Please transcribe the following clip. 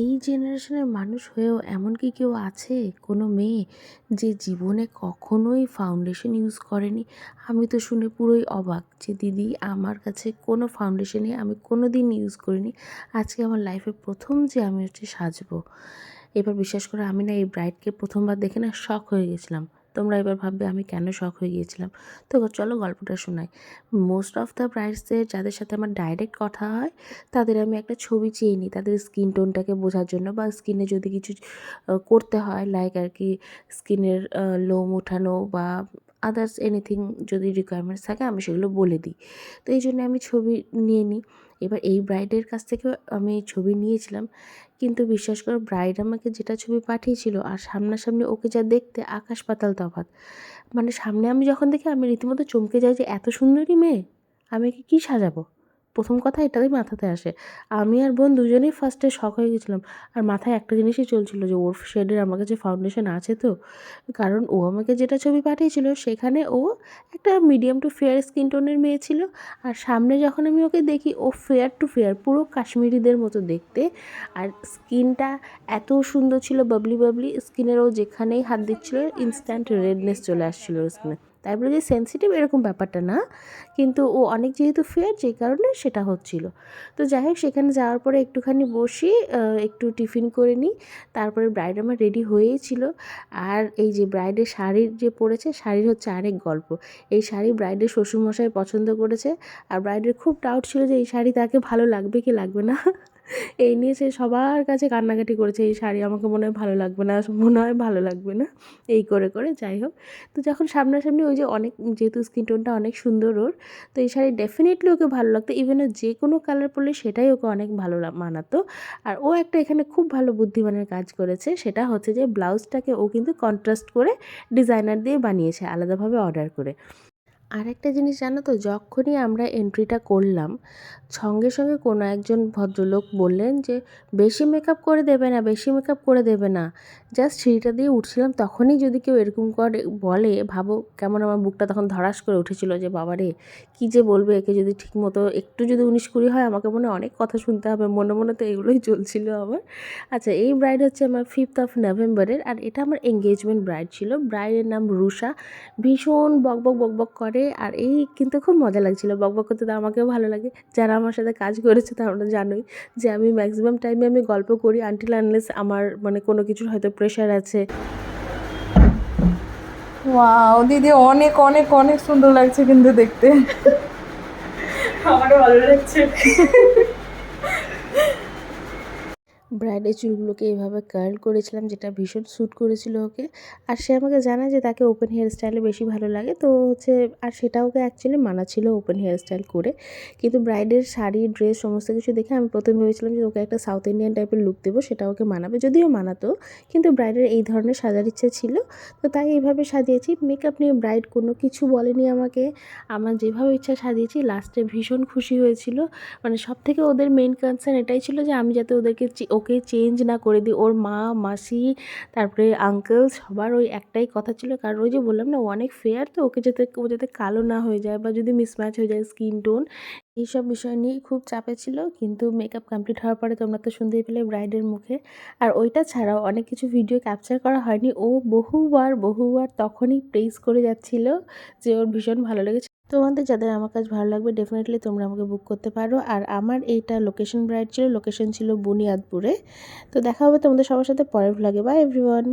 এই জেনারেশনের মানুষ হয়েও এমন কি কেউ আছে, কোনো মেয়ে, যে জীবনে কখনোই ফাউন্ডেশন ইউজ করেনি? আমি তো শুনে পুরোই অবাক যে দিদি আমার কাছে কোনো ফাউন্ডেশনই আমি কোনো দিন ইউজ করিনি। আজকে আমার লাইফে প্রথম যে আমি হচ্ছে সাজবো। এবার বিশ্বাস করে, আমি না এই ব্রাইডকে প্রথমবার দেখে না শখ হয়ে গেছিলাম। তোমরা এবার ভাববে আমি কেন শখ হয়ে গিয়েছিলাম। তো চলো গল্পটা শোনাই। মোস্ট অফ দ্য ব্রাইডসদের যাদের সাথে আমার ডাইরেক্ট কথা হয়, তাদের আমি একটা ছবি চেয়ে নিই তাদের স্কিন টোনটাকে বোঝার জন্য বা স্কিনে যদি কিছু করতে হয় লাইক আর কি স্কিনের লোম ওঠানো বা আদার্স এনিথিং যদি রিকোয়ারমেন্টস থাকে আমি সেগুলো বলে দিই। তো এই জন্য আমি ছবি নিয়ে নিই। এবার এই ব্রাইডের কাছ থেকে আমি ছবি নিয়েছিলাম। কিন্তু বিশ্বাস করো ব্রাইড আমাকে যেটা ছবি পাঠিয়েছিল আর সামনাসামনি ওকে যা দেখতে আকাশ পাতাল তফাত মানে সামনে আমি যখন দেখি আমি রীতিমতো চমকে যাই যে এত সুন্দরী মেয়ে, আমি কি কী সাজাবো? প্রথম কথা এটাই মাথাতে আসে। আমি আর বোন দুজনেই ফার্স্টে শখ হয়ে গেছিলাম। আর মাথায় একটা জিনিসই চলছিল যে, ওর শেডের আমার কাছে ফাউন্ডেশন আছে তো। কারণ ও আমাকে যেটা ছবি পাঠিয়েছিল, সেখানে ও একটা মিডিয়াম টু ফেয়ার স্কিন টোনের মেয়ে ছিল। আর সামনে যখন আমি ওকে দেখি, ও ফেয়ার টু ফেয়ার পুরো কাশ্মীরিদের মতো দেখতে। আর স্কিনটা এত সুন্দর ছিল বাবলি বাবলি স্কিনের ও যেখানেই হাত দিচ্ছিল ইনস্ট্যান্ট রেডনেস চলে আসছিল ওর স্কিনে তাই বলে যে সেন্সিটিভ এরকম ব্যাপারটা না। কিন্তু ও অনেক যেহেতু ফেয়ার যে কারণে সেটা হচ্ছিল। তো যাই হোক, সেখানে যাওয়ার পরে একটুখানি বসি একটু টিফিন করে নিই। তারপরে ব্রাইড আমার রেডি হয়েই ছিল। আর এই যে ব্রাইডের শাড়ির যে পরেছে, শাড়ির হচ্ছে আরেক গল্প। এই শাড়ি ব্রাইডের শ্বশুরমশাই পছন্দ করেছে। আর ব্রাইডের খুব ডাউট ছিল যে এই শাড়ি তাকে ভালো লাগবে কি লাগবে না। এই নিয়ে সে সবার কাছে কান্নাকাটি করেছে, এই শাড়ি আমাকে মনে হয় ভালো লাগবে না, মনে হয় ভালো লাগবে না। এই করে করে, যাই হোক। তো যখন সামনাসামনি ওই যে অনেক, যেহেতু স্কিন টোনটা অনেক সুন্দর ওর, তো এই শাড়ি ডেফিনেটলি ওকে ভালো লাগতো। ইভেন যে কোনো কালার পরলে সেটাই ওকে অনেক ভালো মানাতো। আর ও একটা এখানে খুব ভালো বুদ্ধিমানের কাজ করেছে, সেটা হচ্ছে যে ব্লাউজটাকে ও কিন্তু কন্ট্রাস্ট করে ডিজাইনার দিয়ে বানিয়েছে, আলাদাভাবে অর্ডার করে। আর একটা জিনিস জানো তো, যখনই আমরা এন্ট্রিটা করলাম সঙ্গে সঙ্গে কোনো একজন ভদ্রলোক বললেন যে, বেশি মেকআপ করে দেবে না, বেশি মেকআপ করে দেবে না। জাস্ট সিঁড়িটা দিয়ে উঠছিলাম, তখনই যদি কেউ এরকম করে বলে, ভাবো কেমন আমার বুকটা তখন ধরাস করে উঠেছিল যে, বাবারে, কী যে বলবে একে যদি ঠিকমতো একটু যদি উনিশ কুড়ি হয়, আমাকে মনে অনেক কথা শুনতে হবে, মনে মনে তো এগুলোই চলছিল আমার। আচ্ছা এই ব্রাইড হচ্ছে আমার ফিফথ অফ নভেম্বরের আর এটা আমার এঙ্গেজমেন্ট ব্রাইড ছিল। ব্রাইডের নাম রুষা ভীষণ বকবক বকবক করে, আর এই কিন্তু খুব মজা লাগছিল। বকবক করতে তো আমাকেও ভালো লাগে। যারা আমার সাথে কাজ করেছে তারা জানোই যে আমি ম্যাক্সিমাম টাইমে আমি গল্প করি আনটিল আনলেস আমার মানে কোনো কিছুর হয়তো প্রেশার আছে। ওয়াও দিদি অনেক অনেক অনেক সুন্দর লাগছে কিন্তু দেখতে। আমারও ভালো লাগছে। ব্রাইডের চুলগুলোকে এইভাবে কার্ল করেছিলাম, যেটা ভীষণ স্যুট করেছিল ওকে। আর সে আমাকে জানায় যে তাকে ওপেন হেয়ার স্টাইলে বেশি ভালো লাগে। তো হচ্ছে, আর সেটা ওকে অ্যাকচুয়ালি মানা ছিল ওপেন হেয়ার স্টাইল করে। কিন্তু ব্রাইডের শাড়ি ড্রেস সমস্ত কিছু দেখে আমি প্রথমে ভেবেছিলাম যে ওকে একটা সাউথ ইন্ডিয়ান টাইপের লুক দেবো, সেটা ওকে মানাবে। যদিও মানাতো, কিন্তু ব্রাইডের এই ধরনের সাজার ইচ্ছে ছিল। তো তাই এইভাবে সাজিয়েছি। মেকআপ নিয়ে ব্রাইড কোনো কিছু বলেনি আমাকে। আমার যেভাবে ইচ্ছা সাজিয়েছি লাস্টে ভীষণ খুশি হয়েছিল। মানে সব থেকে ওদের মেন কনসার্ন এটাই ছিল যে আমি যাতে ওদেরকে ওকে চেঞ্জ না করে দিই। ওর মা, মাসি, তারপরে আঙ্কেল সবার ওই একটাই কথা ছিল। কারণ ওই যে বললাম না, ও অনেক ফেয়ার তো, ওকে যাতে, ও যাতে কালো না হয়ে যায় বা যদি মিসম্যাচ হয়ে যায় স্কিন টোন এইসব বিষয় নিয়ে খুব চাপে ছিল। কিন্তু মেকআপ কমপ্লিট হওয়ার পরে তোমরা তো শুনতেই পেলে ব্রাইডের মুখে। আর ওইটা ছাড়াও অনেক কিছু ভিডিও ক্যাপচার করা হয়নি। ও বহুবার বহুবার তখনই প্রেস করে যাচ্ছিল যে ওর ভীষণ ভালো লেগেছে। তোমাদের যাদের আমার কাজ ভালো লাগবে ডেফিনেটলি তোমরা আমাকে বুক করতে পারো। আর আমার এইটা লোকেশন ব্রাইড ছিল লোকেশন ছিল বুনিয়াদপুরে। তো দেখা হবে তোমাদের সবার সাথে পরের ভ্লগে বা এভরিওয়ান